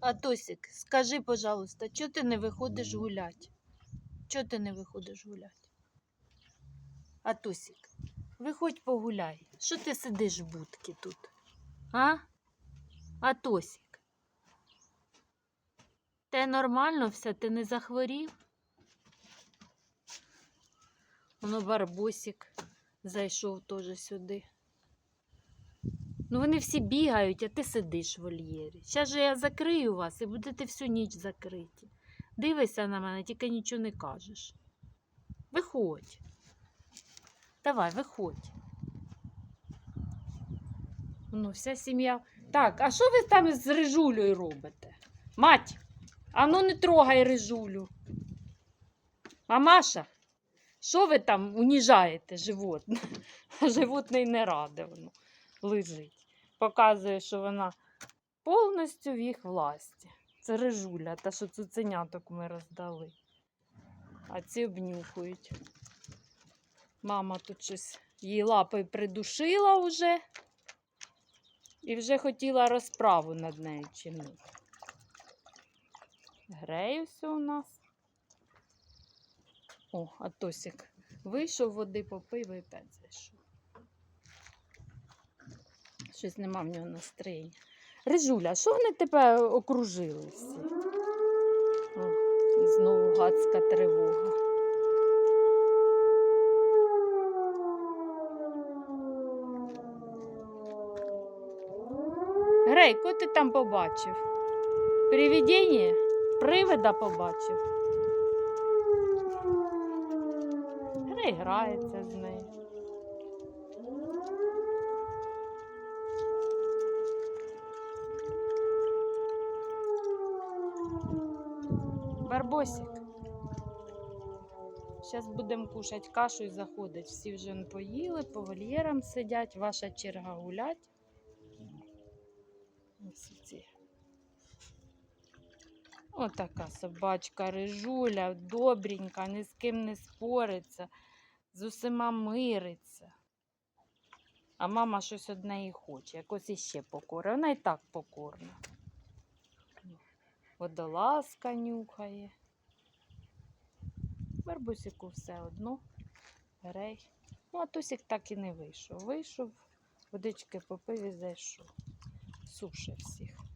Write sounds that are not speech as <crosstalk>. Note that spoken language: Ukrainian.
А Тосик, скажи, пожалуйста, чого ти не виходиш гулять? Чого ти не виходиш гулять? А Тосик, виходь погуляй. Що ти сидиш в будці тут? А? А Те нормально все, ти не захворів? Воно барбосик зайшов теж сюди. Ну вони всі бігають, а ти сидиш в вольєрі. Зараз же я закрию вас і будете всю ніч закриті. Дивися на мене, тільки нічого не кажеш. Виходь. Давай, виходь. Ну, вся сім'я. Так, а що ви там з рижулею робите? Мать, а ну не трогай рижулю. Мамаша, що ви там уніжаєте животне? <laughs> Животне не раде воно лежить. Показує, що вона повністю в їх власті. Це рижуля, та що цуценяток ми роздали. А ці обнюхують. Мама тут щось її лапою придушила вже. І вже хотіла розправу над нею чинити. Греюся у нас. О, а Тосик вийшов води попив і опять зайшов. Щось нема в нього настроєння. Рижуля, що вони тебе окружили всі? О, і знову гадська тривога. Грей, кого ти там побачив? Привидіння? Привида побачив. Грей грається з нею. Барбосик. Зараз будемо кушати кашу і заходить. Всі вже поїли, по вольєрам сидять. Ваша черга гулять. Отака собачка рижуля, добренька, ні з ким не спориться, з усіма мириться. А мама щось одне і хоче, якось іще покора. Вона і так покорна. Водолазка нюхає. Барбусику все одно. Грей. Ну, а Тусік так і не вийшов. Вийшов, водички попив і зайшов. Суше всіх.